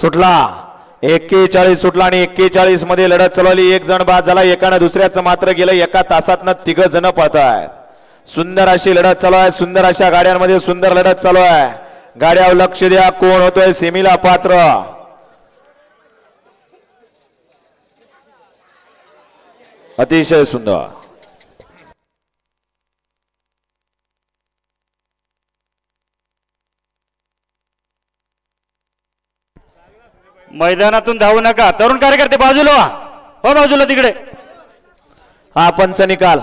सुटला. एक्केचाळीस सुटला आणि एक्केचाळीसमध्ये लढत चालवली. एक जण बाद झाला एकानं दुसऱ्याचं मात्र गेलं. एका तासातनं तिघ जण पळतायत सुंदर अशी लढत चालू आहे. सुंदर अशा गाड्यांमध्ये सुंदर लढत चालू आहे. गाड्यावर लक्ष द्या. कोण होतोय? सेमीला पात्र. अतिशय सुंदर. मैदानातून धावू नका. तरुण कार्यकर्ते बाजूला हो बाजूला तिकडे. हा पंच निकाल